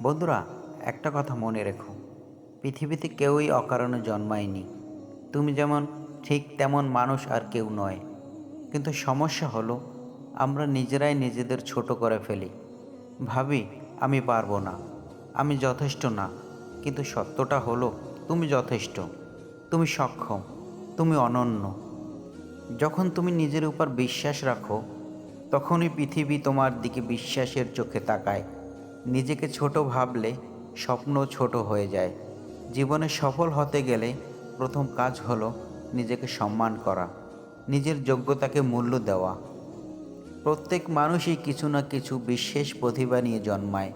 বন্ধুরা, একটা কথা মনে রেখো। পৃথিবীতে কেউই অকারণে জন্মায়নি। তুমি যেমন ঠিক তেমন মানুষ আর কেউ নয়। কিন্তু সমস্যা হলো, আমরা নিজেরাই নিজেদের ছোট করে ফেলি। ভাবি, আমি পারব না। আমি যথেষ্ট না। কিন্তু সত্যটা হলো, তুমি যথেষ্ট। তুমি সক্ষম। তুমি অনন্য। যখন তুমি নিজের উপর বিশ্বাস রাখো, তখনই পৃথিবী তোমার দিকে বিশ্বাসের চোখে তাকায়। নিজেকে ছোট ভাবলে স্বপ্ন ছোট হয়ে যায়। জীবনে সফল হতে গেলে প্রথম কাজ হলো নিজেকে সম্মান করা, নিজের যোগ্যতাকে মূল্য দেওয়া। প্রত্যেক মানুষই কিছু না কিছু বিশেষ প্রতিভা নিয়ে জন্মায়।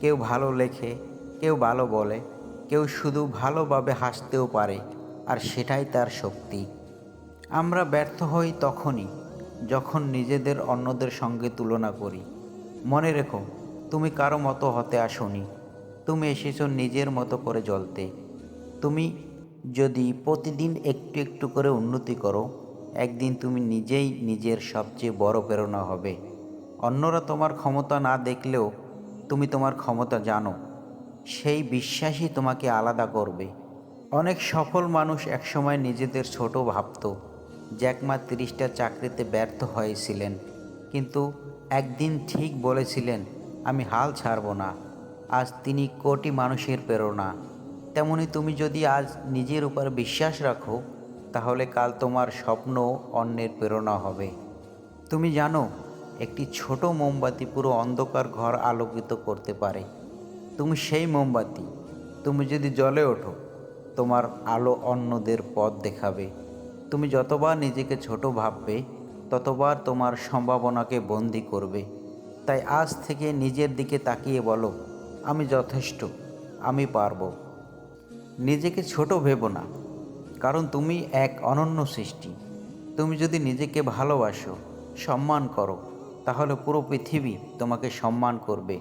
কেউ ভালো লেখে, কেউ ভালো বলে, কেউ শুধু ভালোভাবে হাসতেও পারে, আর সেটাই তার শক্তি। আমরা ব্যর্থ হই তখনই, যখন নিজেদের অন্যদের সঙ্গে তুলনা করি। মনে রেখো তুমি কারও মতো হতে আসনি। তুমি এসেছ নিজের মতো করে জ্বলতে। তুমি যদি প্রতিদিন একটু একটু করে উন্নতি করো, একদিন তুমি নিজেই নিজের সবচেয়ে বড় প্রেরণা হবে। অন্যরা তোমার ক্ষমতা না দেখলেও তুমি তোমার ক্ষমতা জানো। সেই বিশ্বাসই তোমাকে আলাদা করবে। অনেক সফল মানুষ একসময় নিজেদের ছোট ভাবত জ্যাকমা তিরিশটা চাকরিতে ব্যর্থ হয়েছিলেন। কিন্তু একদিন ঠিক বলেছিলেন আমি হাল ছাড়ব না। আজ তিনি কোটি মানুষের প্রেরণা। তেমনি তুমি যদি আজ নিজের উপর বিশ্বাস রাখো, তাহলে কাল তোমার স্বপ্ন অন্যের প্রেরণা হবে। তুমি জানো, একটি ছোট মোমবাতি পুরো অন্ধকার ঘর আলোকিত করতে পারে। তুমি সেই মোমবাতি। তুমি যদি জলে ওঠো, তোমার আলো অন্যদের পথ দেখাবে। তুমি যতবার নিজেকে ছোট ভাববে, ততবার তোমার সম্ভাবনাকে বন্দি করবে। তাই আজ থেকে নিজের দিকে তাকিয়ে বলো, আমি যথেষ্ট, আমি পারব। নিজেকে ছোট ভেবো না, কারণ তুমি এক অনন্য সৃষ্টি। তুমি যদি নিজেকে ভালোবাসো, সম্মান করো, তাহলে পুরো পৃথিবী তোমাকে সম্মান করবে।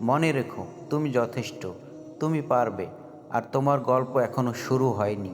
মনে রেখো, তুমি যথেষ্ট, তুমি পারবে, আর তোমার গল্প এখনও শুরু হয়নি।